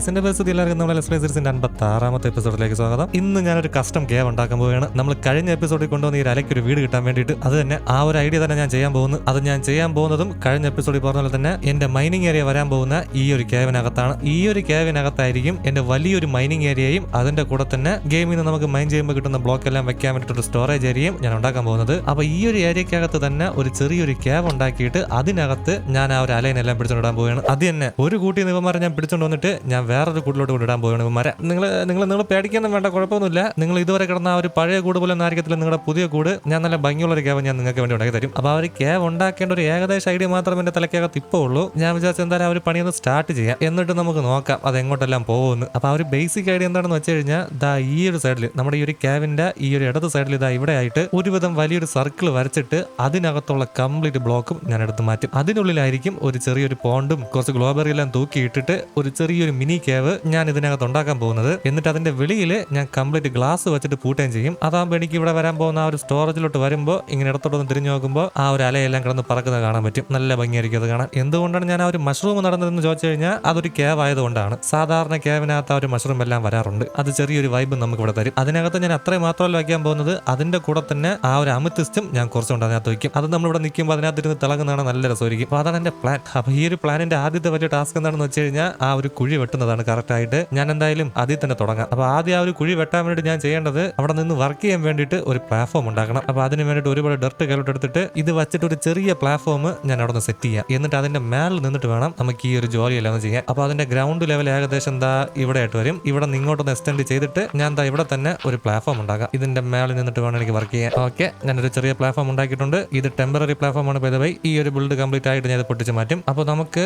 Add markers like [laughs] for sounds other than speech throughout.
ഗൈസിന്റെ പരിസ്ഥിതി എല്ലാവർക്കും നമ്മുടെ എക്സ്പ്രൈ സീരീസിന്റെ അൻപത്തി ആറാമത്തെ എപ്പിസോഡിലേക്ക് സ്വാഗതം. ഇന്ന് ഞാനൊരു കസ്റ്റം കേവ് ഉണ്ടാക്കാൻ പോവുകയാണ്. നമ്മൾ കഴിഞ്ഞ എപ്പിസോഡിൽ കൊണ്ടുവന്ന ഈ അലയ്ക്ക് ഒരു വീട് കിട്ടാൻ വേണ്ടിയിട്ട് അത് തന്നെ ആ ഒരു ഐഡിയ തന്നെ ഞാൻ ചെയ്യാൻ പോകുന്നു. അത് ഞാൻ ചെയ്യാൻ പോകുന്നതും കഴിഞ്ഞ എപ്പിസോഡിൽ പറഞ്ഞ പോലെ തന്നെ എന്റെ മൈനിങ് ഏരിയ വരാൻ പോകുന്ന ഈ ഒരു കേവിനകത്താണ് ഈ ഒരു കേവിനകത്തായിരിക്കും എന്റെ വലിയൊരു മൈനിങ് ഏരിയയും അതിന്റെ കൂടെ തന്നെ ഗെയിമിൽ നിന്ന് നമുക്ക് മൈൻ ചെയ്യുമ്പോൾ കിട്ടുന്ന ബ്ലോക്ക് എല്ലാം വെക്കാൻ വേണ്ടിയിട്ടൊരു സ്റ്റോറേജ് ഏരിയയും ഞാൻ ഉണ്ടാക്കാൻ പോകുന്നത്. അപ്പൊ ഈ ഒരു ഏരിയക്കകത്ത് തന്നെ ഒരു ചെറിയൊരു കേവ് ഉണ്ടാക്കിയിട്ട് അതിനകത്ത് ഞാൻ ആ ഒരു അലൈനെല്ലാം പിടിച്ചുകൊണ്ടിടാൻ പോവുകയാണ്. അത് തന്നെ ഒരു കൂട്ടി നിവന്മാരെ ഞാൻ പിടിച്ചോണ്ട് വന്നിട്ട് ഞാൻ വേറൊരു കൂട്ടിലോട്ട് കൊണ്ടിടാൻ പോവുകയാണ് മര നിങ്ങൾ നിങ്ങൾ നിങ്ങൾ പേടിക്കൊന്നും വേണ്ട കുഴപ്പമൊന്നുമില്ല. നിങ്ങൾ ഇതുവരെ കിടന്ന ആ ഒരു പഴയ കൂട് പോലെ ഒന്നും നിങ്ങളുടെ പുതിയ കൂട്. ഞാൻ നല്ല ഭംഗിയുള്ള ഒരു കേവ് ഞാൻ നിങ്ങൾക്ക് വേണ്ടി ഉണ്ടാക്കി തരും. അപ്പോൾ ആ ഒരു കേവ് ഉണ്ടാക്കേണ്ട ഒരു ഏകദേശ ഐഡിയ മാത്രം എന്റെ തലക്കകത്ത് ഇപ്പോൾ ഉള്ളൂ. ഞാൻ വിചാരിച്ചു എന്തായാലും ആ ഒരു പണിയൊന്ന് സ്റ്റാർട്ട് ചെയ്യാം. എന്നിട്ട് നമുക്ക് നോക്കാം അത് എങ്ങോട്ടെല്ലാം പോകുമെന്ന്. അപ്പോൾ ആ ഒരു ബേസിക് ഐഡിയ എന്താണെന്ന് വെച്ച് കഴിഞ്ഞാൽ ദാ ഈ ഒരു സൈഡിൽ നമ്മുടെ ഈ ഒരു ക്യാബിന്റെ ഈ ഒരു ഇടത് സൈഡിൽ ഇതാ ഇവിടെ ആയിട്ട് ഒരുവിധം വലിയൊരു സർക്കിൾ വരച്ചിട്ട് അതിനകത്തുള്ള കംപ്ലീറ്റ് ബ്ലോക്കും ഞാൻ എടുത്ത് മാറ്റും. അതിനുള്ളിലായിരിക്കും ഒരു ചെറിയൊരു പോണ്ടും കുറച്ച് ഗ്ലോബറി എല്ലാം തൂക്കിയിട്ടിട്ട് ഒരു ചെറിയൊരു മിനി കേവ് ഞാൻ ഇതിനകത്ത് ഉണ്ടാക്കാൻ പോകുന്നത്. എന്നിട്ട് അതിന്റെ വെളിയിൽ ഞാൻ കംപ്ലീറ്റ് ഗ്ലാസ് വെച്ചിട്ട് പൂട്ടുകയും ചെയ്യും. അതാകുമ്പോൾ എനിക്ക് ഇവിടെ വരാൻ പോകുന്ന ആ ഒരു സ്റ്റോറേജിലോട്ട് വരുമ്പോൾ ഇങ്ങനെ ഇടത്തോട്ട് ഒന്ന് തിരിഞ്ഞു നോക്കുമ്പോൾ ആ ഒരു അലയെല്ലാം കിടന്ന് പറക്കുന്നത് കാണാൻ പറ്റും. നല്ല ഭംഗിയായിരിക്കും അത് കാണാൻ. എന്തുകൊണ്ടാണ് ഞാൻ ആ ഒരു മഷ്റൂം നടന്നതെന്ന് ചോദിച്ചു കഴിഞ്ഞാൽ അതൊരു കേവ് ആയതുകൊണ്ടാണ്. സാധാരണ കേവിനകത്ത് ആ ഒരു മഷ്റൂം എല്ലാം വരാറുണ്ട്. അത് ചെറിയൊരു വൈബ് നമുക്ക് ഇവിടെ തരും. അതിനകത്ത് ഞാൻ അത്രയും മാത്രമല്ല വയ്ക്കാൻ പോകുന്നത് അതിന്റെ കൂടെ തന്നെ ആ ഒരു അമിത്തിസ്റ്റും ഞാൻ കുറച്ചുകൊണ്ട് അതിനകത്ത് വയ്ക്കും. അത് നമ്മളിവിടെ നിൽക്കുമ്പോൾ അതിനകത്ത് ഇരുന്ന് തിളങ്ങുന്നതാണ് നല്ല രസമായിരിക്കും. അപ്പോൾ അതാണ് എന്റെ പ്ലാൻ അപ്പോൾ ഈ ഒരു പ്ലാനിന്റെ ആദ്യത്തെ വലിയ ടാസ്ക് എന്താണെന്ന് വെച്ച് കഴിഞ്ഞാൽ ആ ഒരു കുഴി വെട്ടുന്നതാണ് കറക്റ്റ് ആയിട്ട് ഞാൻ എന്തായാലും അതിൽ തന്നെ തുടങ്ങാം. അപ്പോൾ ആദ്യം ആ ഒരു കുഴി വെട്ടാൻ വേണ്ടി ഞാൻ ചെയ്യേണ്ടത് അവിടെ നിന്ന് വർക്ക് ചെയ്യാൻ വേണ്ടിയിട്ട് ഒരു പ്ലാറ്റ്ഫോം ഉണ്ടാക്കണം. അപ്പോൾ അതിന് വേണ്ടിയിട്ട് ഒരുപാട് ഡർട്ട് കയ്യിലോട്ട് എടുത്തിട്ട് ഇത് വെച്ചിട്ട് ഒരു ചെറിയ പ്ലാറ്റ്ഫോം ഞാൻ അവിടെ നിന്ന് സെറ്റ് ചെയ്യാം. എന്നിട്ട് അതിന്റെ മേലിൽ നിന്നിട്ട് വേണം നമുക്ക് ഈ ഒരു ജോലിയെല്ലാം ഒന്ന് ചെയ്യാൻ. അപ്പോൾ അതിന്റെ ഗ്രൗണ്ട് ലെവൽ ഏകദേശം എന്താ ഇവിടെ ആയിട്ട് വരും. ഇവിടെ നിന്ന് ഇങ്ങോട്ടൊന്ന് എക്സ്റ്റെൻഡ് ചെയ്തിട്ട് ഞാൻ എന്താ ഇവിടെ തന്നെ ഒരു പ്ലാറ്റ്ഫോം ഉണ്ടാക്കാം ഇതിന്റെ മേളിൽ നിന്നിട്ട് വേണം എനിക്ക് വർക്ക് ചെയ്യാൻ. ഓക്കെ ഞാനൊരു ചെറിയ പ്ലാറ്റ്ഫോം ഉണ്ടാക്കിയിട്ടുണ്ട്. ഇത് ടെമ്പററി പ്ലാറ്റ്ഫോം ആണ് ബൈ ഈ ഒരു ബിൽഡ് കംപ്ലീറ്റ് ആയിട്ട് ഞാൻ പൊട്ടിച്ച് മാറ്റും. അപ്പോൾ നമുക്ക്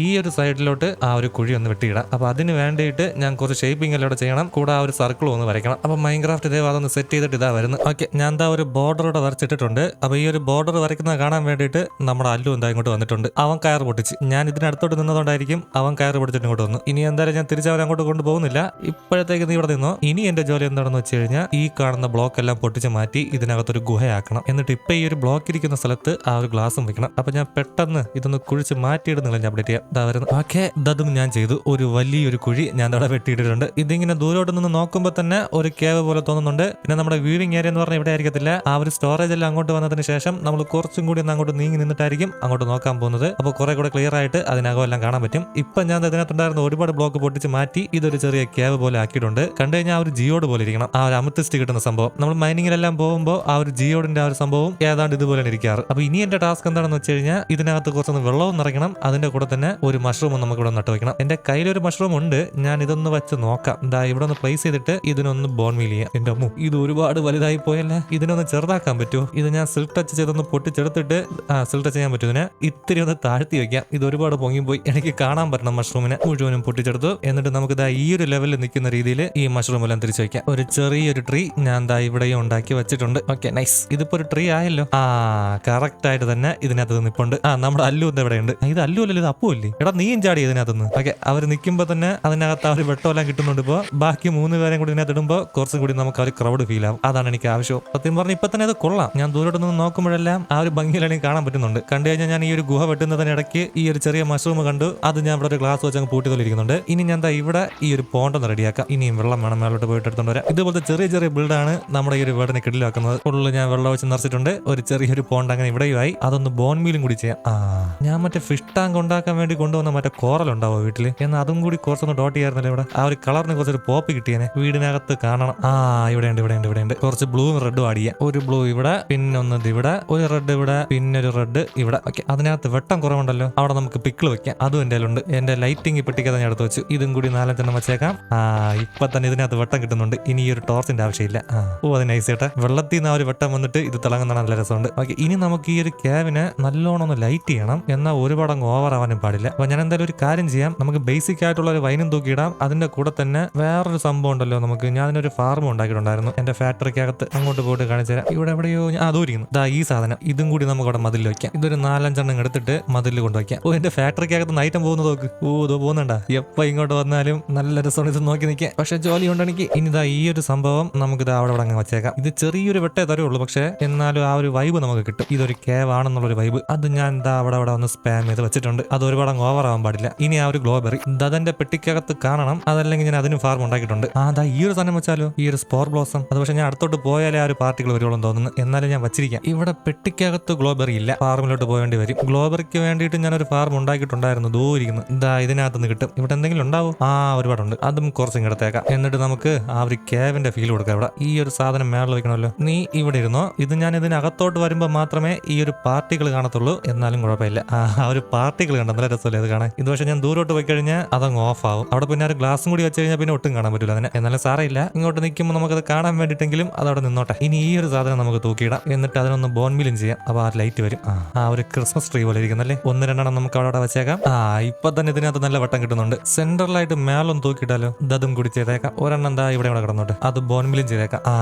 ഈ ഒരു സൈഡിലോട്ട് ആ ഒരു കുഴി ഒന്ന് വെട്ടിയിടാം. അപ്പോൾ അതിന് വേണ്ടിയിട്ട് ഞാൻ കുറച്ച് ഷേപ്പിംഗ് എല്ലാം ചെയ്യണം. കൂടെ ആ ഒരു സർക്കിൾ ഒന്ന് വരയ്ക്കണം. അപ്പോൾ മൈൻക്രാഫ്റ്റ് ഇതേ അതൊന്ന് സെറ്റ് ചെയ്തിട്ട് ഇതാ വരുന്നത്. ഓക്കെ ഞാൻ എന്താ ഒരു ബോർഡർ ഇവിടെ വരച്ചിട്ടിട്ടുണ്ട്. അപ്പോൾ ഈ ഒരു ബോർഡർ വരയ്ക്കുന്നത് കാണാൻ വേണ്ടിയിട്ട് നമ്മുടെ അല്ലു എന്താ ഇങ്ങോട്ട് വന്നിട്ടുണ്ട്. അവൻ കയർ പൊട്ടിച്ച്. ഞാൻ ഇതിനടുത്തോട്ട് നിന്നതുകൊണ്ടായിരിക്കും അവൻ കയർ പൊട്ടിച്ചിട്ട് ഇങ്ങോട്ട് വന്നു ഇനി എന്തായാലും ഞാൻ തിരിച്ച് അവൻ അങ്ങോട്ട് കൊണ്ടുപോകുന്നില്ല ഇപ്പോഴത്തേക്ക് നീ ഇവിടെ നിന്നോ? ഇനി എന്റെ ജോലി എന്താണെന്ന് വെച്ച് കഴിഞ്ഞാൽ ഈ കാണുന്ന ബ്ലോക്ക് എല്ലാം പൊട്ടിച്ച് മാറ്റി ഇതിനകത്തൊരു ഗുഹയാക്കണം. എന്നിട്ട് ഇപ്പൊ ഈ ഒരു ബ്ലോക്ക് ഇരിക്കുന്ന സ്ഥലത്ത് ആ ഒരു ഗ്ലാസും വെക്കണം അപ്പൊ ഞാൻ പെട്ടെന്ന് ഇതൊന്ന് കുഴിച്ച് മാറ്റിയിടുന്നില്ല ഞാൻ അപ്ഡേറ്റ് ചെയ്യാം. ഇതാ വരുന്നു. ഓക്കെ ഇതും ഞാൻ ചെയ്തു. ഒരു വലിയൊരു കുഴി ഞാൻ അവിടെ വെട്ടിയിട്ടിട്ടുണ്ട്. ഇതിങ്ങനെ ദൂരോട്ട് നിന്ന് നോക്കുമ്പോൾ തന്നെ ഒരു കേവ് പോലെ തോന്നുന്നുണ്ട്. പിന്നെ നമ്മുടെ വ്യൂവിംഗ് ഏരിയ എന്ന് പറഞ്ഞാൽ ഇവിടെ ആയിരിക്കത്തില്ല. ആ ഒരു സ്റ്റോറേജ് എല്ലാം അങ്ങോട്ട് വന്നതിന് ശേഷം നമ്മൾ കുറച്ചും കൂടി ഒന്ന് അങ്ങോട്ട് നീങ്ങി നിന്നിട്ടായിരിക്കും അങ്ങോട്ട് നോക്കാൻ പോകുന്നത്. അപ്പോൾ കുറെ കൂടെ ക്ലിയർ ആയിട്ട് അതിനകം എല്ലാം കാണാൻ പറ്റും. ഇപ്പം ഞാൻ ഇതിനകത്തുണ്ടായിരുന്ന ഒരുപാട് ബ്ലോക്ക് പൊട്ടിച്ച് മാറ്റി ഇതൊരു ചെറിയ കേവ് പോലെ ആക്കിയിട്ടുണ്ട്. കണ്ടു കഴിഞ്ഞാൽ ആ ഒരു ജിയോട് പോലെ ഇരിക്കണം. ആ ഒരു അമിത്തിസ്റ്റ് കിട്ടുന്ന സംഭവം. നമ്മൾ മൈനിങ്ങിലെല്ലാം പോകുമ്പോൾ ആ ഒരു ജിയോഡിന്റെ ആ ഒരു സംഭവം ഏതാണ്ട് ഇതുപോലെ ഇരിക്കാറ്. അപ്പോൾ ഇനി എന്റെ ടാസ്ക് എന്താണെന്ന് വെച്ച് കഴിഞ്ഞാൽ ഇതിനകത്ത് കുറച്ചൊന്ന് വെള്ളവും നിറയ്ക്കണം. അതിന്റെ കൂടെ തന്നെ ഒരു മഷ്റൂമും നമുക്ക് ഇവിടെ നട്ടു വെക്കണം. എന്റെ കയ്യിലൊരു മഷ്റൂം ഉണ്ട്. ഞാൻ ഇതൊന്ന് വെച്ച് നോക്കാം. എന്താ ഇവിടെ ഒന്ന് പ്ലേസ് ചെയ്തിട്ട് ഇതിനൊന്ന് ബോൺ ചെയ്യാം. എന്റെ അമ്മു ഇത് ഒരുപാട് വലുതായി പോയല്ലേ? ഇതിനൊന്ന് ചെറുതാക്കാൻ പറ്റുമോ? ഇത് ഞാൻ സിൽക്ക് ടച്ച് ചെയ്തൊന്ന് പൊട്ടിച്ചെടുത്തിട്ട് ആ സിൽക്ക് ടച്ച് ചെയ്യാൻ പറ്റും ഇത്തിരി ഒന്ന് താഴ്ത്തി വെക്കാം. ഇത് ഒരുപാട് പൊങ്ങിപ്പോയി എനിക്ക് കാണാൻ പറ്റണം മഷ്റൂമിനെ മുഴുവനും പൊട്ടിച്ചെടുത്തു. എന്നിട്ട് നമുക്ക് ദാ ഈ ഒരു ലെവലിൽ നിൽക്കുന്ന രീതിയിൽ ഈ മഷ്റൂം എല്ലാം തിരിച്ചു വെക്കാം. ഒരു ചെറിയൊരു ട്രീ ഞാൻ ദാ ഇവിടെയും ഉണ്ടാക്കി വെച്ചിട്ടുണ്ട്. ഓക്കെ നൈസ് ഇതിപ്പോ ഒരു ട്രീ ആയല്ലോ. ആ കറക്റ്റ് ആയിട്ട് തന്നെ ഇതിനകത്ത് നിപ്പുണ്ട്. ആ നമ്മുടെ അല്ലു എന്താ ഇവിടെ ഉണ്ട് ഇത് അല്ലു അല്ലല്ലോ ഇത് അപ്പു അല്ലേ എടാ നീയും ചാടി ഇതിനകത്തുനിന്ന്. ഓക്കെ അവർ നിൽക്കുമ്പോൾ തന്നെ അതിനകത്ത് ആ ഒരു വെട്ടമെല്ലാം കിട്ടുന്നുണ്ട് ഇപ്പോൾ ബാക്കി മൂന്ന് പേരെയും കൂടി ഇതിനകത്ത് ഇടുമ്പോൾ കുറച്ചും കൂടി നമുക്ക് ആ ഒരു ക്രൗഡ് ഫീൽ ആവും. അതാണ് എനിക്ക് ആവശ്യം. സത്യം പറഞ്ഞാൽ ഇപ്പൊ തന്നെ അത് കൊള്ളാം. ഞാൻ ദൂരോട്ട് നിന്ന് നോക്കുമ്പോഴെല്ലാം ആ ഒരു ഭംഗിയിലാണ് കാണാൻ പറ്റുന്നുണ്ട്. കണ്ടു കഴിഞ്ഞാൽ ഞാൻ ഈ ഒരു ഗുഹ വെട്ടുന്നതിന് ഇടയ്ക്ക് ഈ ഒരു ചെറിയ മഷ്റൂം കണ്ടു. അത് ഞാൻ ഇവിടെ ഒരു ഗ്ലാസ് വെച്ച് അങ്ങ് പൂട്ടി തൊല്ലിരിക്കുന്നുണ്ട് ഇനി ഞാൻ എന്താ ഇവിടെ ഈ ഒരു പോണ്ടൊന്ന് റെഡിയാക്കാം ഇനിയും വെള്ളം വേണം മേലോട്ട് പോയിട്ട് എടുത്തോണ്ട് വരാം ഇതുപോലത്തെ ചെറിയ ചെറിയ ബിൽഡാണ് നമ്മുടെ ഈ ഒരു വീടിനെ കിടിലാക്കുന്നത്. ഫുള്ള് ഞാൻ വെള്ളം വെച്ച് നിറച്ചിട്ടുണ്ട്. ഒരു ചെറിയൊരു പോണ്ട് അങ്ങനെ ഇവിടെയുമായി അതൊന്ന് ബോൺ മീലും കൂടി ചെയ്യാം. ആ ഞാൻ മറ്റേ ഫിഷ് ടാങ്ക് ഉണ്ടാക്കാൻ വേണ്ടി കൊണ്ടുവന്ന മറ്റേ കോറൽ ഉണ്ടാവോ വീട്ടിൽ? എന്നാൽ അതും കൂടി കുറച്ചൊന്ന് ഡോട്ട് ചെയ്യാറില്ല ഇവിടെ. ആ ഒരു കളറിന് കുറച്ചൊരു പോപ്പ് കിട്ടിയേനെ. വീടിനകത്ത് കാണണം. ആ ഇവിടെ ഉണ്ട് ഇവിടെ ഉണ്ട് ഇവിടെ ഉണ്ട്. കുറച്ച് ബ്ലൂവും റെഡും ആഡ് ചെയ്യാം. ഒരു ബ്ലൂ ഇവിടെ പിന്നെ ഒന്ന് ഇത് ഇവിടെ ഒരു റെഡ് ഇവിടെ പിന്നെ ഒരു റെഡ് ഇവിടെ. ഓക്കെ അതിനകത്ത് വെട്ടം കുറവുണ്ടല്ലോ. അവിടെ നമുക്ക് പിക്കിൾ വെക്കാം. അതും എന്റെ ഉണ്ട് എന്റെ ലൈറ്റിംഗ് പെട്ടിക്കത് ഞാൻ എടുത്ത് വെച്ചു. ഇതും കൂടി നാലഞ്ചെണ്ണം വെച്ചേക്കാം. ആ ഇപ്പൊ തന്നെ ഇതിനകത്ത് വെട്ടം കിട്ടുന്നുണ്ട്. ഇനി ഈ ഒരു ടോർച്ചിന്റെ ആവശ്യമില്ല. ഓ അത് നൈസ് ചേട്ടാ. വെള്ളത്തിൽ നിന്ന് ആ ഒരു വെട്ടം വന്നിട്ട് ഇത് തിളങ്ങുന്ന നല്ല രസമുണ്ട്. ഓക്കെ ഇനി നമുക്ക് ഈ ഒരു ക്യാബിന് നല്ലോണം ഒന്ന് ലൈറ്റ് ചെയ്യണം. എന്നാൽ ഒരുപാട് ഓവർ ആവാനും പാടില്ല. അപ്പൊ ഞാൻ എന്തായാലും ഒരു കാര്യം ചെയ്യാം. നമുക്ക് ബേസിക് ആയിട്ടുള്ള ഒരു വൈനും തൂക്കിയിടാം അതിന്റെ കൂടെ തന്നെ വേറൊരു സംഭവം ഉണ്ടല്ലോ നമുക്ക്. ഞാൻ അതിനൊരു ഫാർം ഉണ്ടാക്കിയിട്ടുണ്ടായിരുന്നു. എന്റെ ഫാക്ടറിക്കകത്ത് അങ്ങോട്ട് പോയിട്ട് കാണിച്ചു തരാം. ഇവിടെ എവിടെയോ അതോരിക്കുന്നു ദാ ഈ സാധനം. ഇതും കൂടി നമുക്ക് അവിടെ മതിൽ വെക്കാം. ഇതൊരു നാലഞ്ചെണ്ണം എടുത്തിട്ട് മതിൽ കൊണ്ടുവയ്ക്കാം ഓ എന്റെ ഫാക്ടറിക്കകത്ത് നൈറ്റം പോകുന്നത് നോക്ക്. ഓ ഇതോ പോകുന്നുണ്ടാ? എപ്പോ ഇങ്ങോട്ട് വന്നാലും നല്ല രസമാണ് ഇത് നോക്കി നിൽക്കാം പക്ഷെ ജോലി ഉണ്ടെങ്കിൽ ഇനി ഇതാ ഈ ഒരു സംഭവം നമുക്ക് ഇത് അവിടെ അങ്ങ് വെച്ചേക്കാം. ഇത് ചെറിയൊരു വെട്ടേ തരുള്ളൂ. പക്ഷേ എന്നാലും ആ ഒരു വൈബ് നമുക്ക് കിട്ടും. ഇതൊരു കേവ് ആണെന്നുള്ള ഒരു വൈബ് അത് ഞാൻ എന്താ അവിടെ അവിടെ ഒന്ന് സ്പാം ചെയ്ത് വെച്ചിട്ടുണ്ട്. അത് ഒരുപാട് ഓവർ ആവാൻ പാടില്ല. ഇനി ആ ഒരു ഗ്ലോബറി അതെന്റെ പെട്ടിക്കകത്ത് കാണണം. അതല്ലെങ്കിൽ ഞാൻ അതിനും ഫാർം ഉണ്ടാക്കിയിട്ടുണ്ട്. അതാ ഈ ഒരു സാധനം വെച്ചാലോ? ഈ ഒരു സ്പോർ ബ്ലോസം അത് പക്ഷേ ഞാൻ അടുത്തോട്ട് പോയാലേ ആ ഒരു പാർട്ടികൾ വരുവോളം തോന്നുന്നു. എന്നാലും ഞാൻ വച്ചിരിക്കാം. ഇവിടെ പെട്ടിക്കകത്ത് ഗ്ലോബറി ഇല്ല. ഫാർമിലോട്ട് പോകേണ്ടി വരും. ഗ്ലോബറിക്ക് വേണ്ടിയിട്ട് ഞാൻ ഒരു ഫാർം ഉണ്ടാക്കിയിട്ടുണ്ടായിരുന്നു. ദൂരിക്കുന്നു ഇതാ ഇതിനകത്ത് നിന്ന് കിട്ടും. ഇവിടെ എന്തെങ്കിലും ഉണ്ടാവും? ആ ഒരുപാടുണ്ട്. അതും കുറച്ച് ഇങ്ങടത്തേക്കാം. എന്നിട്ട് നമുക്ക് ആ ഒരു കേവിന്റെ ഫീൽ കൊടുക്കാം ഇവിടെ. ഈ ഒരു സാധനം മേളിൽ വെക്കണമല്ലോ. നീ ഇവിടെ ഇരുന്നോ? ഇത് ഞാൻ ഇതിനകത്തോട്ട് വരുമ്പോൾ മാത്രമേ ഈ ഒരു പാർട്ടികൾ കാണത്തുള്ളൂ. എന്നാലും കുഴപ്പമില്ല. ആ ഒരു പാർട്ടികൾ കണ്ട? നല്ല രസമല്ലേ ഇത് കാണാൻ? ഇത് പക്ഷേ ഞാൻ ദൂരോട്ട് പോയി കഴിഞ്ഞാൽ അതങ്ങ് ഓഫ് ആവും. അവിടെ പിന്നെ ഒരു ഗ്ലാസും കൂടി വെച്ച് കഴിഞ്ഞാൽ പിന്നെ ഒട്ടും കാണാൻ പറ്റില്ല അതിനെ എന്നാലും സാറയില്ല ഇങ്ങോട്ട് നിൽക്കുമ്പോൾ നമുക്കത് കാണാൻ വേണ്ടിയിട്ടെങ്കിലും അതവിടെ നിന്നോട്ടെ. ഇനി ഈ ഒരു സാധനം നമുക്ക് തൂക്കിയിടാം. എന്നിട്ട് അതിനൊന്ന് ബോൺ മീലും ചെയ്യാം. അപ്പോൾ ആ ലൈറ്റ് വരും. ആ, ഒരു ക്രിസ്മസ് ട്രീ പോലെ ഇരിക്കുന്നല്ലേ ഒന്ന് രണ്ടെണ്ണം നമുക്ക് അവിടെ വെച്ചേക്കാം. ആ ഇപ്പൊ തന്നെ ഇതിനകത്ത് നല്ല വട്ടം കിട്ടുന്നുണ്ട്. സെൻട്രലായിട്ട് മേലൊന്ന് തൂക്കിയിട്ടാലോ? ഇതും കൂടി ചെയ്തേക്കാം. ഒരെണ്ണം എന്താ ഇവിടെ ഇവിടെ കിടന്നോട്ടെ. അത് ബോൺ മീലും ചെയ്തേക്കാം. ആ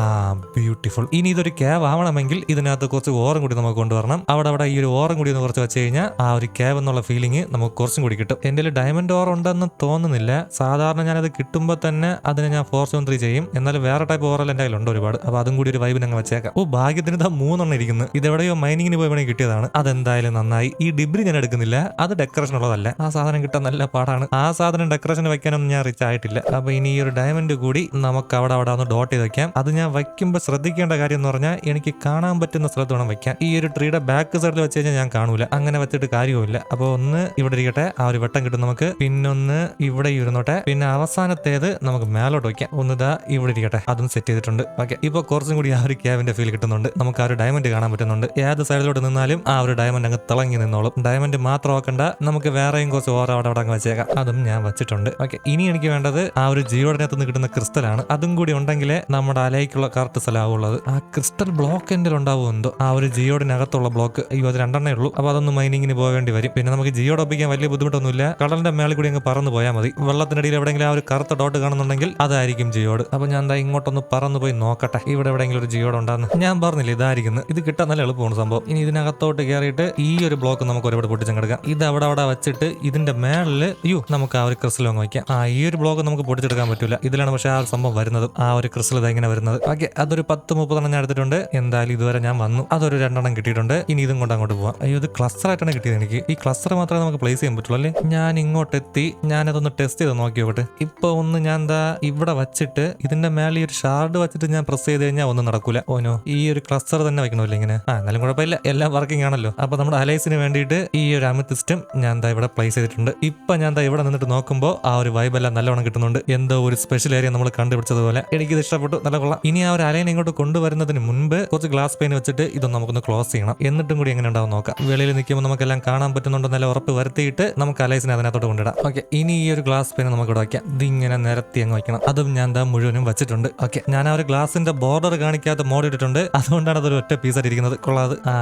ബ്യൂട്ടിഫുൾ ഇനി ഇതൊരു ക്യാവ് ആവണമെങ്കിൽ ഇതിനകത്ത് കുറച്ച് ഓറും കൂടി നമുക്ക് കൊണ്ടുവരണം. അവിടെ അവിടെ ഈ ഒരു ഓറും കൂടി ഒന്ന് കുറച്ച് വെച്ച് കഴിഞ്ഞാൽ ആ ഒരു ക്യാവ് എന്നുള്ള ഫീലിംഗ് നമുക്ക് കുറച്ചും കൂടി കിട്ടും. എന്റെ ഡയമണ്ട് ഓർ ഉണ്ടെന്ന് തോന്നുന്നില്ല. സാധാരണ ഞാനത് കിട്ടുമ്പോൾ തന്നെ അതിനെ ഞാൻ ഫോർ സെവൻ ത്രീ ചെയ്യും. എന്നാലും വേറെ ടൈപ്പ് ഓറൽ എന്റെ കയ്യിലുണ്ട് ഒരുപാട്. അപ്പോൾ അതും കൂടി ഒരു വൈബിന് അങ്ങ് വെച്ചേക്കാം. ഓ ഭാഗ്യത്തിന് ഇതാ മൂന്നെണ്ണം ഇരിക്കുന്നു. ഇതെവിടെയോ മൈനിങ്ങിന് പോയി വേണമെങ്കിൽ കിട്ടിയതാണ്. അതെന്തായാലും നന്നായി. ഈ ഡിബ്രി ഞാൻ എടുക്കുന്നില്ല. അത് ഡെക്കറേഷൻ ഉള്ളതല്ല. ആ സാധനം കിട്ടാൻ നല്ല പാടാണ്. ആ സാധനം ഡെക്കറേഷൻ വെക്കാനൊന്നും ഞാൻ റിച്ച് ആയിട്ടില്ല. അപ്പോൾ ഇനി ഈ ഒരു ഡയമണ്ട് കൂടി നമുക്ക് അവിടെ അവിടെ ഒന്ന് ഡോട്ട് ചെയ്ത് വെക്കാം. അത് ഞാൻ വയ്ക്കുമ്പോൾ ശ്രദ്ധിക്കേണ്ട കാര്യം എന്ന് പറഞ്ഞാൽ എനിക്ക് കാണാൻ പറ്റുന്ന സ്ഥലത്ത് വേണം വെക്കാൻ ഈ ഒരു ട്രീയുടെ ബാക്ക് സൈഡിൽ വെച്ച് കഴിഞ്ഞാൽ ഞാൻ കാണൂല. അങ്ങനെ വെച്ചിട്ട് കാര്യവുമില്ല. അപ്പോൾ ഒന്ന് ഇവിടെ ഇരിക്കട്ടെ. ആ ഒരു വെട്ടം കിട്ടും നമുക്ക്. പിന്നൊന്ന് ഇവിടെ ഇരുന്നോട്ടെ. പിന്നെ അവസാനത്തേത് നമുക്ക് മേലോട്ട് വയ്ക്കാം. ഒന്ന് ഇതാ ഇവിടെ ഇരിക്കട്ടെ. അതും സെറ്റ് ചെയ്തിട്ടുണ്ട്. ഓക്കെ ഇപ്പൊ കുറച്ചും കൂടി ആ ഒരു ക്യാബിന്റെ ഫീൽ കിട്ടുന്നുണ്ട്. നമുക്ക് ആ ഒരു ഡയമണ്ട് കാണാൻ പറ്റുന്നുണ്ട്. ഏത് സൈഡിലോട്ട് നിന്നാലും ആ ഒരു ഡയമണ്ട് അങ്ങ് തിളങ്ങി നിന്നോളും. ഡയമണ്ട് മാത്രം ആക്കണ്ട നമുക്ക് വേറെയും കുറച്ച് ഓരോ അവിടെ അവിടെ അങ്ങ് വെച്ചേക്കാം. അതും ഞാൻ വെച്ചിട്ടുണ്ട്. ഓക്കെ ഇനി എനിക്ക് വേണ്ടത് ആ ഒരു ജിയോടിനകത്ത് നിന്ന് കിട്ടുന്ന ക്രിസ്റ്റലാണ്. അതും കൂടി ഉണ്ടെങ്കിലേ നമ്മുടെ അലയ്ക്കുള്ള കറക്റ്റ് സ്ഥലമാവുള്ളത് ആ ക്രിസ്റ്റൽ ബ്ലോക്ക് എന്റെ ഉണ്ടാവും എന്തോ? ആ ഒരു ജിയോടിനകത്തുള്ള ബ്ലോക്ക് അയ്യോ അത് രണ്ടെണ്ണേ ഉള്ളൂ. അപ്പൊ അതൊന്ന് മൈനിങ്ങിന് പോകേണ്ടി വരും. പിന്നെ നമുക്ക് ജിയോഡ് ഒപ്പിക്കാൻ വലിയ ബുദ്ധിമുട്ടൊന്നുമില്ല. കടലിന്റെ മേളിൽ കൂടി അങ്ങ് പറന്ന് പോയാൽ മതി. വെള്ളത്തിനടിയിൽ എവിടെയെങ്കിലും ആ ഒരു കറുത്ത ഡോട്ട് കാണുന്നുണ്ടെങ്കിൽ അതായിരിക്കും ജിയോട്. അപ്പൊ ഞാൻ എന്താ ഇങ്ങോട്ടൊന്ന് പറന്ന് പോയി നോക്കട്ടെ. ഇവിടെ എവിടെയെങ്കിലും ഒരു ജിയോട് ഉണ്ടാന്ന് ഞാൻ പറഞ്ഞില്ല ഇതായിരിക്കുന്നു. ഇത് കിട്ടാൻ നല്ല എളുപ്പമാണ് സംഭവം. ഇനി ഇതിനകത്തോട്ട് കയറിയിട്ട് ഈ ഒരു ബ്ലോക്ക് നമുക്ക് ഒരുപാട് പൊട്ടിച്ചെടുക്കാം ഇത് അവിടെ അവിടെ വെച്ചിട്ട് ഇതിന്റെ മേളിൽ അയ്യോ നമുക്ക് ആ ഒരു ക്രിസ്റ്റൽ അങ്ങ് വയ്ക്കാം. ആ ഈ ഒരു ബ്ലോക്ക് നമുക്ക് പൊട്ടിച്ചെടുക്കാൻ പറ്റില്ല ഇതിലാണ് പക്ഷേ ആ സംഭവം വരുന്നത്. ആ ഒരു ക്രിസ്റ്റൽ ഇതെങ്ങനെ വരുന്നത്. ഓക്കെ അതൊരു പത്ത് മുപ്പതെണ്ണം ഞാൻ എടുത്തിട്ടുണ്ട്. എന്തായാലും ഇതുവരെ ഞാൻ വന്നു. അതൊരു രണ്ടെണ്ണം കിട്ടിയിട്ടുണ്ട്. ഇനി ഇതും കൊണ്ട് അങ്ങോട്ട് പോവാം. അയ്യോ ഇത് ക്ലസ്റ്റർ ആയിട്ടാണ് കിട്ടിയത് എനിക്ക്. ഈ ക്ലസ്റ്റർ മാത്രമേ നമുക്ക് പ്ലേസ് ചെയ്യാൻ പറ്റുള്ളൂ അല്ലേ? ഞാൻ ഇങ്ങോട്ട് എത്തി ഞാനതൊന്ന് ടെസ്റ്റ് ചെയ്ത് നോക്കി നോക്കട്ടെ ഇപ്പൊ ഒന്ന് ഞാൻ എന്താ ഇവിടെ വെച്ചിട്ട് ഇതിന്റെ മേലെ ഒരു ഷാർഡ് വെച്ചിട്ട് ഞാൻ പ്രസ് ചെയ്ത് കഴിഞ്ഞാൽ ഒന്നും നടക്കൂല. ഓനോ ഈ ഒരു ക്ലസ്റ്റർ തന്നെ വെക്കണമല്ലോ ഇങ്ങനെ. ആ എന്നാലും കുഴപ്പമില്ല. എല്ലാം വർക്കിംഗ് ആണല്ലോ. അപ്പൊ നമ്മുടെ അലൈസിന് വേണ്ടിയിട്ട് ഈ ഒരു അമിത്തിസ്റ്റും ഞാൻ എന്താ ഇവിടെ പ്ലേസ് ചെയ്തിട്ടുണ്ട്. ഇപ്പൊ ഞാൻ എന്താ ഇവിടെ നിന്നിട്ട് നോക്കുമ്പോൾ ആ ഒരു വൈബ് എല്ലാം നല്ലവണ്ണം കിട്ടുന്നുണ്ട്. എന്തോ ഒരു സ്പെഷ്യൽ ഏരിയ നമ്മൾ കണ്ടുപിടിച്ചതുപോലെ. എനിക്ക് ഇത് ഇഷ്ടപ്പെട്ടു. നല്ല കൊള്ളാം. ഇനി ആ ഒരു അലൈൻ ഇങ്ങോട്ട് കൊണ്ടുവരുന്നതിന് മുൻപ് കുറച്ച് ഗ്ലാസ് പെയിൻ വെച്ചിട്ട് ഇതൊന്ന് നമുക്കൊന്ന് ക്ലോസ് ചെയ്യണം. എന്നിട്ടും കൂടി എങ്ങനെ ഉണ്ടാവും നോക്കാം. വെളിയിൽ നിൽക്കുമ്പോൾ നമുക്കെല്ലാം കാണാൻ പറ്റുന്നുണ്ടോ നല്ല ഉറപ്പ് വരുത്തിയിട്ട് നമുക്ക് അലൈസിനെ അതിനകത്തോട്ട് കൊണ്ടിടാം ഓക്കെ ഇനി ഈ ഒരു ഗ്ലാസ് പെയിൻ നമുക്ക് ഇവിടെ വയ്ക്കാം ഇങ്ങനെ നിരത്തി അങ്ങ് വയ്ക്കണം അതും ഞാൻ എന്താ മുഴുവനും വെച്ചിട്ടുണ്ട്. ഓക്കെ ഞാൻ ആ ഒരു ഗ്ലാസിന്റെ ബോർഡർ കാണിക്കാത്ത മോഡ് ഇട്ടിട്ടുണ്ട്. അതുകൊണ്ടാണ് അതൊരു ഒറ്റ പീസ് ആയിരിക്കുന്നത് കൊള്ളാത്. ആ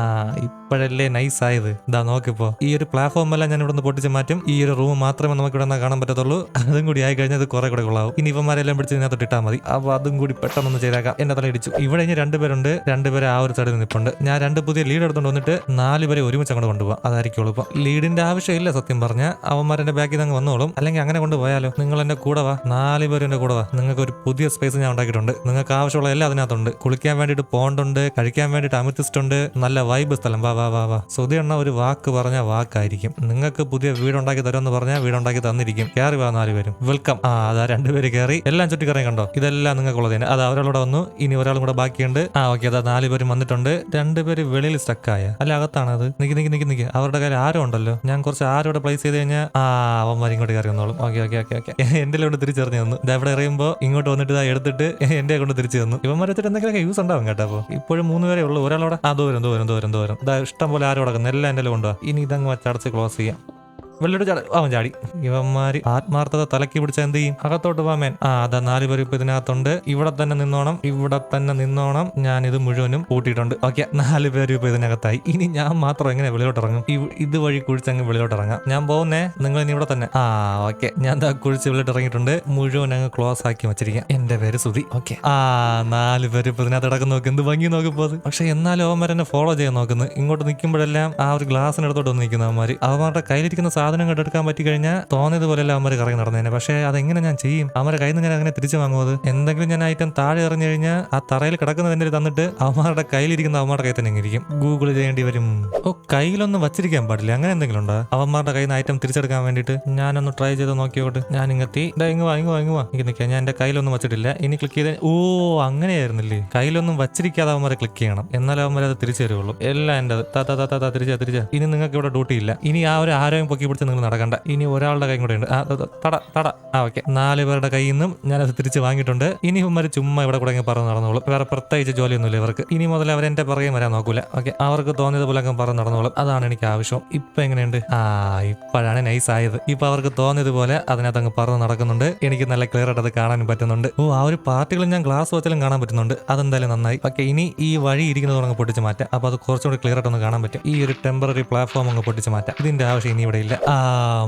ഇപ്പോഴല്ലേ നൈസ് ആയത്. ഇതാ നോക്കിപ്പോ. ഈ ഒരു പ്ലാറ്റ്ഫോം എല്ലാം ഞാൻ ഇവിടെ പൊട്ടിച്ച് മാറ്റും. ഈ ഒരു റൂം മാത്രമേ നമുക്ക് ഇവിടെ കാണാൻ പറ്റത്തുള്ളൂ. അതും കൂടി ആയി കഴിഞ്ഞാൽ അത് കുറെ കൂടെ കൊള്ളാവും. ഇനി ഇവന്മാരെല്ലാം പിടിച്ച് ഇതിനകത്ത് ഇട്ടാൽ മതി. അപ്പൊ അതും കൂടി പെട്ടെന്നൊന്ന് ചെയ്തേക്കാം. എന്റെ തല ഇടിച്ചു. ഇവിടെ ഇനി രണ്ടുപേരുണ്ട് രണ്ടുപേരെ ആ ഒരു സൈഡിൽ നിൽപ്പുണ്ട് ഞാൻ രണ്ട് പുതിയ ലീഡ് എടുത്തുകൊണ്ട് വന്നിട്ട് നാലുപേരെ ഒരുമിച്ച് അങ്ങോട്ട് കൊണ്ടുപോകാം അതായിരിക്കും എളുപ്പം ലീഡിന്റെ ആവശ്യമില്ല സത്യം പറഞ്ഞ. അവന്മാരെ ബാക്കിൽ നിന്ന് അങ്ങ് വന്നോളും. അല്ലെങ്കിൽ അങ്ങനെ കൊണ്ടുപോയാലോ നിങ്ങൾ എന്റെ കൂടെ വാ. നാല് പേരും എന്റെ കൂടെ വാ. നിങ്ങൾക്ക് ഒരു പുതിയ സ്പേസ് ഞാൻ ഉണ്ടാക്കിയിട്ടുണ്ട്. നിങ്ങൾക്ക് ആവശ്യമുള്ള എല്ലാം അതിനകത്തുണ്ട്. കുളിക്കാൻ വേണ്ടിട്ട് പോണ്ടുണ്ട് കഴിക്കാൻ വേണ്ടിട്ട് അമിത്തിസ്റ്റ് ഉണ്ട് നല്ല വൈബ് സ്ഥലം. വാ വാ വാ വാ. സുധി എണ്ണ ഒരു വാക്ക് പറഞ്ഞ വാക്കായിരിക്കും. നിങ്ങൾക്ക് പുതിയ വീടുണ്ടാക്കി തരുമെന്ന് പറഞ്ഞാൽ വീടുണ്ടാക്കി തന്നിരിക്കും. കയറി വാ നാല് പേരും. വെൽക്കം ആ അതാ രണ്ടുപേര് കയറി എല്ലാം ചുറ്റിക്കറങ്ങി കണ്ടോ? ഇതെല്ലാം നിങ്ങൾക്കുള്ളത് തന്നെ. അത് അവരോടെ വന്നു. ഇനി ഒരാളും കൂടെ ബാക്കിയുണ്ട്. ആ ഓക്കെ അതാ നാല് പേരും വന്നിട്ടുണ്ട്. രണ്ടുപേര് വെളിയിൽ സ്റ്റക്കായ അല്ല അകത്താണ് അത് നിക്ക് നിക്ക് നിക്ക് നിക്ക്. അവരുടെ കയ്യിൽ ആരും ഉണ്ടല്ലോ. ഞാൻ കുറച്ച് ആരോടെ പ്ലേസ് ചെയ്ത് കഴിഞ്ഞാൽ ആ അവന്മാർ ഇങ്ങോട്ട് കയറി ഓക്കെ ഓക്കെ ഓക്കെ ഓക്കെ. [laughs] എന്റെ കൊണ്ട് തിരിച്ചറിഞ്ഞു തന്നു. ഇത് അവിടെ എറിയുമ്പോൾ ഇങ്ങോട്ട് വന്നിട്ട് ഇതാ എടുത്തിട്ട് [laughs] എന്റെ കൊണ്ട് തിരിച്ചു തന്നു. ഇവന്മാർ വെച്ചിട്ട് എന്തെങ്കിലുമൊക്കെ യൂസ് ഉണ്ടാവും കേട്ടോ അപ്പോൾ ഇപ്പോഴും മൂന്ന് പേരെ ഉള്ളൂ. ഒരാളോടെ ആ ദൂരം ദൂരം ദൂരം ദൂരം. ഇതാ ഇഷ്ടം പോലെ ആരോടക്കുന്നു എല്ലാം എന്റെ കൊണ്ടുപോകാം ഇനി ഇതങ്ങ് വെച്ചടച്ച് ക്ലോസ് ചെയ്യാം. വെള്ളോട് ചാടി. അവൻ ചാടി. ഇവന്മാര് ആത്മാർത്ഥത തലക്കി പിടിച്ച എന്ത് ചെയ്യും? അകത്തോട്ട് പോവാൻ ആ അതാ നാല് പേര് ഇപ്പൊ ഇതിനകത്തുണ്ട്. ഇവിടെ തന്നെ നിന്നോണം ഇവിടെ തന്നെ നിന്നോണം. ഞാൻ ഇത് മുഴുവനും കൂട്ടിയിട്ടുണ്ട് ഓക്കെ നാല് പേര് ഇപ്പൊ ഇതിനകത്തായി. ഇനി ഞാൻ മാത്രം എങ്ങനെ വെളിയോട്ട് ഇറങ്ങും? ഇതുവഴി കുഴിച്ചങ്ങ് വെളിയോട്ട് ഇറങ്ങാം. ഞാൻ പോകുന്നേ നിങ്ങൾ ഇനി ഇവിടെ തന്നെ. ആ ഓക്കെ. ഞാൻ ദാ കുഴിച്ച് വെളിയോട്ട് ഇറങ്ങിയിട്ടുണ്ട്. മുഴുവൻ അങ്ങ് ക്ലോസ് ആക്കി വെച്ചിരിക്കാം. എന്റെ പേര് സുധി. ഓക്കെ. ആ നാല് പേര് ഇപ്പൊ ഇതിനകത്ത് ഇടക്കം നോക്ക് എന്ത് ഭംഗി നോക്കിപ്പോ പക്ഷെ എന്നാലും അവന്മാർ എന്നെ ഫോളോ ചെയ്യാൻ നോക്കുന്നത് ഇങ്ങോട്ട് നിൽക്കുമ്പോഴെല്ലാം ആ ഒരു ഗ്ലാസിനടുത്തോട്ട് വന്ന് നിൽക്കുന്ന അവന്മാർ അവന്മാരുടെ കയ്യിലിരിക്കുന്ന സാധനങ്ങൾ കണ്ടെടുക്കാൻ പറ്റി കഴിഞ്ഞാൽ തോന്നിയതുപോലെയല്ല അമ്മ കറങ്ങി നടന്നേനെ. പക്ഷേ അതെങ്ങനെ ഞാൻ ചെയ്യും? അവരുടെ കയ്യിൽ നിന്ന് ഞാൻ അങ്ങനെ തിരിച്ചു വാങ്ങുമത് എന്തെങ്കിലും ഞാൻ ഐറ്റം താഴെ എറിഞ്ഞു കഴിഞ്ഞാൽ ആ തറയിൽ കിടക്കുന്നതിന്റെ തന്നിട്ട് അവന്മാരുടെ കയ്യിലിരിക്കുന്ന അവന്മാരുടെ കയ്യിൽ തന്നെ ഇരിക്കും. ഗൂഗിൾ ചെയ്യേണ്ടി വരും. ഓ കയ്യിലൊന്നും വച്ചിരിക്കാൻ പാടില്ല. അങ്ങനെ എന്തെങ്കിലും ഉണ്ടോ? അവന്മാരുടെ കയ്യിൽ നിന്ന് ഐറ്റം തിരിച്ചെടുക്കാൻ വേണ്ടിയിട്ട് ഞാനൊന്ന് ട്രൈ ചെയ്ത് നോക്കിയോട്ട്. ഞാൻ ഇങ്ങെത്തി ഇങ്ങ് വാങ്ങി ഇങ്ങ് വാ ഇങ്ങ് ഇങ്ങ് നിൽക്കാം ഞാൻ എന്റെ കയ്യിലൊന്നും വച്ചിട്ടില്ല. ഇനി ക്ലിക്ക് ചെയ്ത് ഓ അങ്ങനെയായിരുന്നില്ലേ? കയ്യിലൊന്നും വച്ചിരിക്കാതെ അവന്മാരെ ക്ലിക്ക് ചെയ്യണം. എന്നാലേ അവന്മാരെ അത് തിരിച്ചു തരുള്ളൂ. എല്ലാം എന്റെ താ താ തിരിച്ചാ തിരിച്ചാ. ഇനി നിങ്ങൾക്ക് ഇവിടെ ഡ്യൂട്ടി ഇല്ല. ഇനി ആ ഒരു ആരോഗ്യം പൊക്കി പിടിച്ച് നിങ്ങൾ നടക്കണ്ട. ഇനി ഒരാളുടെ കൈ കൂടെ ഉണ്ട്. തട തട. ആ ഓക്കെ. നാല് പേരുടെ കയ്യിൽ നിന്നും ഞാനത് തിരിച്ച് വാങ്ങിയിട്ടുണ്ട്. ഇനി ഇവന്മാർ ചുമ്മാ ഇവിടെ കൂടെ പറഞ്ഞു പറഞ്ഞ് നടന്നോളും. വേറെ പ്രത്യേകിച്ച് ജോലിയൊന്നുമില്ല ഇവർക്ക്. ഇനി മുതൽ അവർ എന്റെ പുറകെ വരാൻ നോക്കൂല. ഓക്കെ. അവർക്ക് തോന്നിയതുപോലെ അങ്ങ് പറഞ്ഞ് നടന്നോളും. അതാണ് എനിക്ക് ആവശ്യം. ഇപ്പൊ എങ്ങനെയുണ്ട്? ആ ഇപ്പോഴാണ് നൈസ് ആയത്. ഇപ്പൊ അവർക്ക് തോന്നിയതുപോലെ അതിനകത്ത് അങ്ങ് പറന്ന് നടക്കുന്നുണ്ട്. എനിക്ക് നല്ല ക്ലിയർ ആയിട്ട് അത് കാണാൻ പറ്റുന്നുണ്ട്. ഓ ആ ഒരു പാർട്ടികളും ഞാൻ ഗ്ലാസ് വെച്ചാലും കാണാൻ പറ്റുന്നുണ്ട്. അതെന്തായാലും നന്നായി. ഓക്കെ. ഇനി ഈ വഴി ഇരിക്കുന്നത് അങ്ങ് പൊട്ടിച്ച് മാറ്റാം. അപ്പൊ അത് കുറച്ചുകൂടി ക്ലിയർ ആയിട്ട് ഒന്ന് കാണാൻ പറ്റും. ഈ ഒരു ടെമ്പററി പ്ലാറ്റ്ഫോം അങ്ങ് പൊട്ടിച്ച് മാറ്റാം. ഇതിന്റെ ആവശ്യം ഇനി ഇവിടെ ഇല്ല. ആ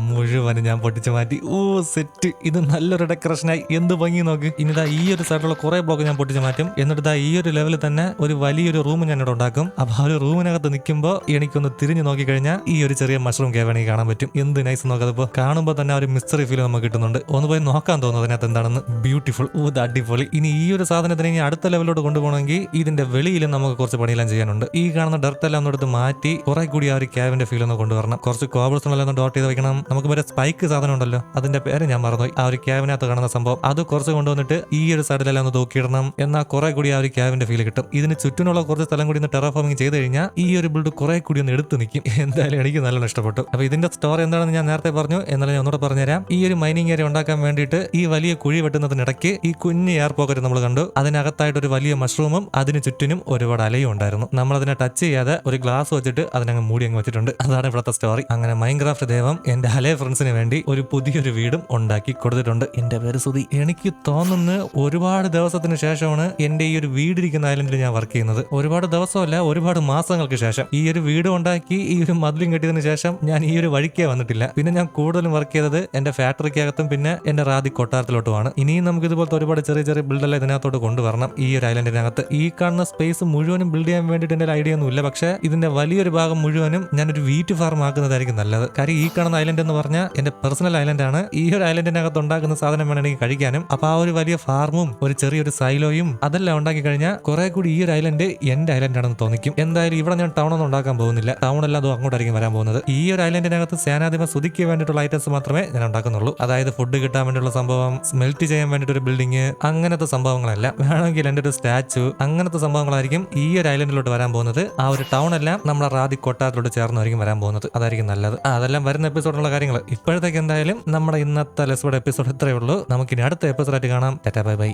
മുഴുവനും ഞാൻ പൊട്ടിച്ചു മാറ്റി. ഓ സെറ്റ് ഇത് നല്ലൊരു ഡെക്കറേഷനായി എന്ത് ഭംഗി നോക്ക്. ഇനി ഇതാ ഈ ഒരു സൈഡിലുള്ള കുറെ ബ്ലോക്ക് ഞാൻ പൊട്ടിച്ചു മാറ്റും. എന്നിട്ട് ഈ ഒരു ലെവലിൽ തന്നെ ഒരു വലിയൊരു റൂം ഞാൻ ഇവിടെ ഉണ്ടാക്കും. അപ്പൊ ആ ഒരു റൂമിനകത്ത് നിൽക്കുമ്പോൾ എനിക്കൊന്ന് തിരിഞ്ഞു നോക്കി കഴിഞ്ഞാൽ ഈ ഒരു ചെറിയ മഷ്റൂം കേവ് എനിക്ക് കാണാൻ പറ്റും. എന്ത് നൈസ് നോക്കാതിപ്പോ കാണുമ്പോൾ തന്നെ ഒരു മിസ്റ്ററി ഫീൽ നമുക്ക് കിട്ടുന്നുണ്ട്. ഒന്ന് പോയി നോക്കാൻ തോന്നുന്നു അതിനകത്ത് എന്താണെന്ന്. ബ്യൂട്ടിഫുൾ ഓ അടിപൊളി. ഇനി ഈ ഒരു സാധനത്തിന് ഇനി അടുത്ത ലെവലിലോട്ട് കൊണ്ടുപോകണമെങ്കിൽ ഇതിന്റെ വെളിയിൽ നമുക്ക് കുറച്ച് പണിയെല്ലാം ചെയ്യാനുണ്ട്. ഈ കാണുന്ന ഡർട്ട് എല്ലാം ഒന്ന് എടുത്ത് മാറ്റി കുറെ കൂടി ആ ഒരു ക്യാബിന്റെ ഫീൽ ഒന്ന് കൊണ്ടുവരണം. കുറച്ച് കോബിൾസ് എല്ലാം ഒന്ന് ഡോട്ട് ചെയ്ത് വെക്കണം. നമുക്ക് വരെ സ്പൈക്ക് സാധനം ഉണ്ടല്ലോ അതിന്റെ പേര് ഞാൻ മറന്നുപോയി. ആ ഒരു ക്യാബിനകത്ത് കാണുന്ന സംഭവം. അത് കുറച്ച് കൊണ്ടുവന്നിട്ട് ഈ ഒരു സൈഡിലെല്ലാം ഒന്ന് തൂക്കിയിടണം. എന്നാൽ കുറെ കൂടി ആ ഒരു ക്യാബിന്റെ ഫീൽ കിട്ടും. ഇതിന് ചുറ്റിനുള്ള കുറച്ച് സ്ഥലം കൂടി ഒന്ന് ടെറഫോമിങ് ചെയ്ത് കഴിഞ്ഞാൽ ഈ ഒരു ബിൽഡ് കുറെ കൂടി ഒന്ന് എടുത്ത് നിൽക്കും. [laughs] എന്തായാലും എനിക്ക് നല്ലോണം ഇഷ്ടപ്പെട്ടു. അപ്പൊ ഇതിന്റെ സ്റ്റോറി എന്താണെന്ന് ഞാൻ നേരത്തെ പറഞ്ഞു. എന്നാലും ഞാൻ ഒന്നുകൂടെ പറഞ്ഞുതരാം. ഈ ഒരു മൈനിങ് ഏരിയ ഉണ്ടാക്കാൻ വേണ്ടിയിട്ട് ഈ വലിയ കുഴി വെട്ടുന്നതിനിടയ്ക്ക് ഈ കുഞ്ഞ് എയർ പോക്കറ്റ് നമ്മൾ കണ്ടു. അതിനകത്തായിട്ട് ഒരു വലിയ മഷ്റൂമും അതിന് ചുറ്റിനും ഒരുപാട് അലയും ഉണ്ടായിരുന്നു. നമ്മൾ അതിനെ ടച്ച് ചെയ്യാതെ ഒരു ഗ്ലാസ് വെച്ചിട്ട് അതിനങ്ങ് മൂടി അങ്ങ് വെച്ചിട്ടുണ്ട്. അതാണ് ഇവിടുത്തെ സ്റ്റോറി അങ്ങനെ മൈൻക്രാഫ്റ്റ് ദേവം എന്റെ ഹലേ ഫ്രണ്ട്സിന് വേണ്ടി ഒരു പുതിയൊരു വീടും ഉണ്ടാക്കി കൊടുത്തിട്ടുണ്ട്. എന്റെ പേര് സുധി. എനിക്ക് തോന്നുന്നു ഒരുപാട് ദിവസത്തിന് ശേഷമാണ് എന്റെ ഈ ഒരു വീടിരിക്കുന്ന ഐലൻഡിൽ ഞാൻ വർക്ക് ചെയ്യുന്നത്. ഒരുപാട് ദിവസമല്ല ഒരുപാട് മാസങ്ങൾക്ക് ശേഷം. ഈ ഒരു വീട് ഉണ്ടാക്കി ഈ ഒരു മതിലും കെട്ടിയതിന് ശേഷം ഞാൻ ഈ ഒരു വഴിക്കേ വന്നിട്ടില്ല. പിന്നെ ഞാൻ കൂടുതലും വർക്ക് ചെയ്തത് എന്റെ ഫാക്ടറിക്കകത്തും പിന്നെ എന്റെ റാദി കൊട്ടാരത്തിലോട്ടുമാണ്. ഇനിയും നമുക്ക് ഇതുപോലത്തെ ഒരുപാട് ചെറിയ ചെറിയ ബിൽഡെല്ലാം ഇതിനകത്തോട്ട് കൊണ്ടുവരണം ഈ ഒരു ഐലൻഡിനകത്ത് ഈ കാണുന്ന സ്പേസ് മുഴുവനും ബിൽഡ് ചെയ്യാൻ വേണ്ടിയിട്ട് എന്റെ ഐഡിയ ഒന്നും ഇല്ല പക്ഷേ ഇതിന്റെ വലിയൊരു ഭാഗം മുഴുവനും ഞാനൊരു വീറ്റ് ഫാർം ആക്കുന്നതായിരിക്കും നല്ലത്. കാര്യം ഈ കാണുന്ന ഐലൻഡ് എന്ന് പറഞ്ഞാൽ എന്റെ പേഴ്സണൽ ഐലൻഡ് ആണ്. ഈ ഒരു ഐലൻഡിനകത്ത് ഉണ്ടാക്കുന്ന സാധനം വേണം എനിക്ക് കഴിക്കാനും. അപ്പൊ ആ ഒരു വലിയ ഫാർമും ഒരു ചെറിയൊരു സൈലോയും അതെല്ലാം ഉണ്ടാക്കി കഴിഞ്ഞാൽ കുറെ കൂടി ഈ ഒരു ഐലൻഡ് എന്റെ ഐലൻഡ് ആണെന്ന് തോന്നിക്കും. എന്തായാലും ഇവിടെ ഞാൻ ടൗൺ ഒന്നും ഉണ്ടാക്കാൻ പോകുന്നില്ല. ടൗൺ എല്ലാം അങ്ങോട്ടായിരിക്കും വരാൻ പോകുന്നത്. ഈ ഒരു ഐലൻഡിനകത്ത് സേനാധിപ സുതിക്ക് വേണ്ടിയിട്ടുള്ള ഐറ്റംസ് മാത്രമേ ഞാൻ ഉണ്ടാക്കുന്നുള്ളൂ. അതായത് ഫുഡ് കിട്ടാൻ വേണ്ടിയുള്ള സംഭവം സ്മെൽറ്റ് ചെയ്യാൻ വേണ്ടിയിട്ട് ഒരു ബിൽഡിംഗ് അങ്ങനത്തെ സംഭവങ്ങളല്ല. വേണമെങ്കിൽ എന്റെ ഒരു സ്റ്റാച്ചു അങ്ങനത്തെ സംഭവങ്ങളായിരിക്കും ഈ ഒരു ഐലൻഡിലോട്ട് വരാൻ പോകുന്നത്. ആ ഒരു ടൗൺ എല്ലാം നമ്മുടെ റാദി കൊട്ടാരത്തിലോട്ട് ചേർന്നായിരിക്കും വരാൻ പോകുന്നത്. അതായിരിക്കും നല്ലത്. അതെല്ലാം അതെല്ലാം വരുന്ന എപ്പിസോഡിലുള്ള കാര്യങ്ങൾ ഇപ്പോഴത്തേക്ക് എന്തായാലും നമ്മുടെ ഇന്നത്തെ ലെസ്ബോഡ് എപ്പിസോഡ് ഇത്രയേ ഉള്ളൂ. നമുക്കിനി അടുത്ത എപ്പിസോഡായിട്ട് കാണാം. Tata bye bye